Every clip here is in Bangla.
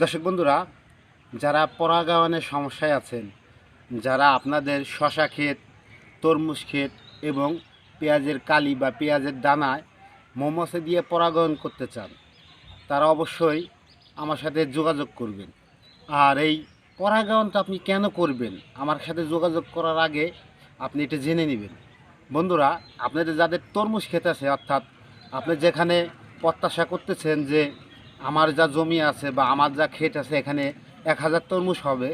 দর্শক বন্ধুরা, যারা পরাগায়নের সমস্যায় আছেন, যারা আপনাদের শশা ক্ষেত, তরমুজ ক্ষেত এবং পেঁয়াজের কালি বা পেঁয়াজের দানায় মৌমাছি দিয়ে পরাগায়ন করতে চান, তারা অবশ্যই আমার সাথে যোগাযোগ করবেন। আর এই পরাগায়নটা আপনি কেন করবেন, আমার সাথে যোগাযোগ করার আগে আপনি এটা জেনে নেবেন। বন্ধুরা, আপনাদের যাদের তরমুজ ক্ষেত আছে, অর্থাৎ আপনি যেখানে প্রত্যাশা করতেছেন যে আমার যা জমি আছে বা আমার যা ক্ষেত আছে, এখানে এক হাজার তরমুজ হবে।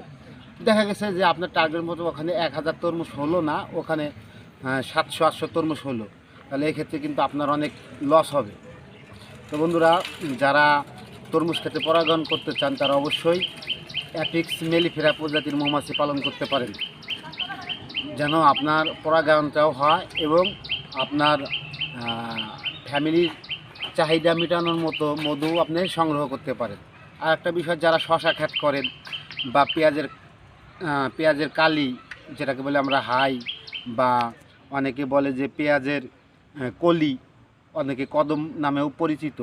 দেখা গেছে যে আপনার টার্গেট মতো ওখানে এক হাজার তরমুজ হলো না, ওখানে সাতশো, আটশো তরমুজ হলো। তাহলে এক্ষেত্রে কিন্তু আপনার অনেক লস হবে। তো বন্ধুরা, যারা তরমুজ খেতে পরাগায়ন করতে চান, তারা অবশ্যই অ্যাপিক্স মেলিফেরা প্রজাতির মৌমাছি পালন করতে পারেন। যেন আপনার পরাগায়নটাও হয় এবং আপনার ফ্যামিলির চাহিদা মেটানোর মতো মধু আপনি সংগ্রহ করতে পারেন। আর একটা বিষয়, যারা শশা খ্যাত করেন বা পেঁয়াজের পেঁয়াজের কালি, যেটাকে বলে আমরা হাই বা অনেকে বলে যে পেঁয়াজের কলি, অনেকে কদম নামেও পরিচিত,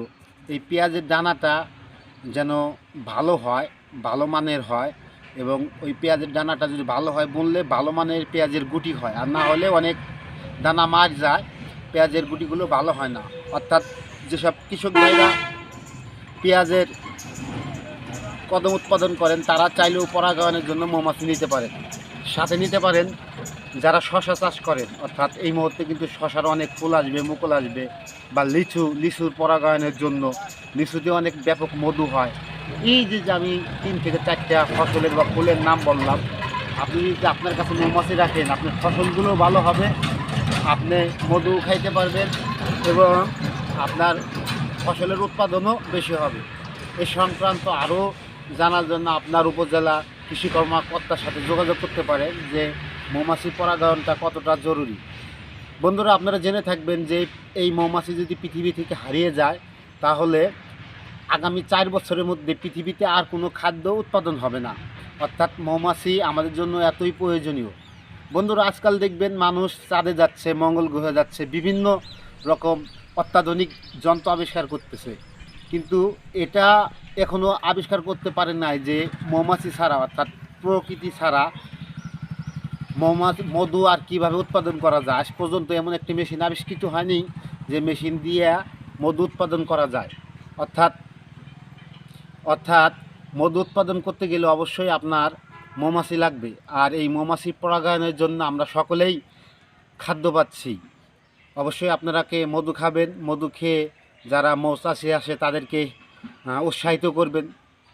এই পেঁয়াজের দানাটা যেন ভালো হয়, ভালো মানের হয় এবং ওই পেঁয়াজের দানাটা যদি ভালো হয় বললে ভালো মানের পেঁয়াজের গুটি হয়। আর না হলে অনেক দানা মার যায়। পেঁয়াজের গুটিগুলো ভালো হয় না। অর্থাৎ যেসব কৃষক ভাইরা পেঁয়াজের কদম উৎপাদন করেন, তারা চাইলেও পরাগায়নের জন্য মৌমাছি নিতে পারেন। সাথে নিতে পারেন যারা শশা চাষ করেন, অর্থাৎ এই মুহূর্তে কিন্তু শশার অনেক ফুল আসবে, মুকুল আসবে বা লিচু, লিচুর পরাগায়নের জন্য লিচুতে অনেক ব্যাপক মধু হয়। এই যে আমি তিন থেকে চারটা ফসলের বা ফুলের নাম বললাম, আপনি যদি আপনার কাছে মৌমাছি রাখেন, আপনার ফসলগুলো ভালো হবে আপনি মধু খাইতে পারবেন এবং আপনার ফসলের উৎপাদনও বেশি হবে। এ সংক্রান্ত আরও জানার জন্য আপনার উপজেলা কৃষি কর্মকর্তার সাথে যোগাযোগ করতে পারেন যে মৌমাছি পরাগায়নটা কতটা জরুরি। বন্ধুরা, আপনারা জেনে থাকবেন যে এই মৌমাছি যদি পৃথিবী থেকে হারিয়ে যায়, তাহলে আগামী চার বছরের মধ্যে পৃথিবীতে আর কোনো খাদ্য উৎপাদন হবে না। অর্থাৎ মৌমাছি আমাদের জন্য এতই প্রয়োজনীয়। বন্ধুরা, আজকাল দেখবেন মানুষ চাঁদে যাচ্ছে, মঙ্গল গ্রহে যাচ্ছে, বিভিন্ন রকম অত্যাধুনিক যন্ত্র আবিষ্কার করতেছে। কিন্তু এটা এখনও আবিষ্কার করতে পারে নাই যে মৌমাছি ছাড়া, অর্থাৎ প্রকৃতি ছাড়া মৌমাছি, মধু আর কীভাবে উৎপাদন করা যায়। আজ পর্যন্ত এমন একটি মেশিন আবিষ্কৃত হয়নি যে মেশিন দিয়ে মধু উৎপাদন করা যায়। অর্থাৎ অর্থাৎ মধু উৎপাদন করতে গেলে অবশ্যই আপনার মৌমাছি লাগবে। আর এই মৌমাছি পরাগায়নের জন্য আমরা সকলেই খাদ্য পাচ্ছি। অবশ্যই আপনারাকে মধু খাবেন, মধু খেয়ে যারা মৌচাষি আসে তাদেরকে উৎসাহিত করবেন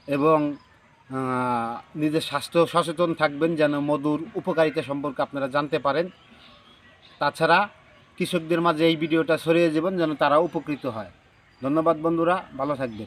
এবং নিজের স্বাস্থ্য সচেতন থাকবেন যেন মধুর উপকারিতা সম্পর্কে আপনারা জানতে পারেন। তাছাড়া কৃষকদের মাঝে এই ভিডিওটা ছড়িয়ে যাবেন যেন তারা উপকৃত হয়। ধন্যবাদ বন্ধুরা, ভালো থাকবেন।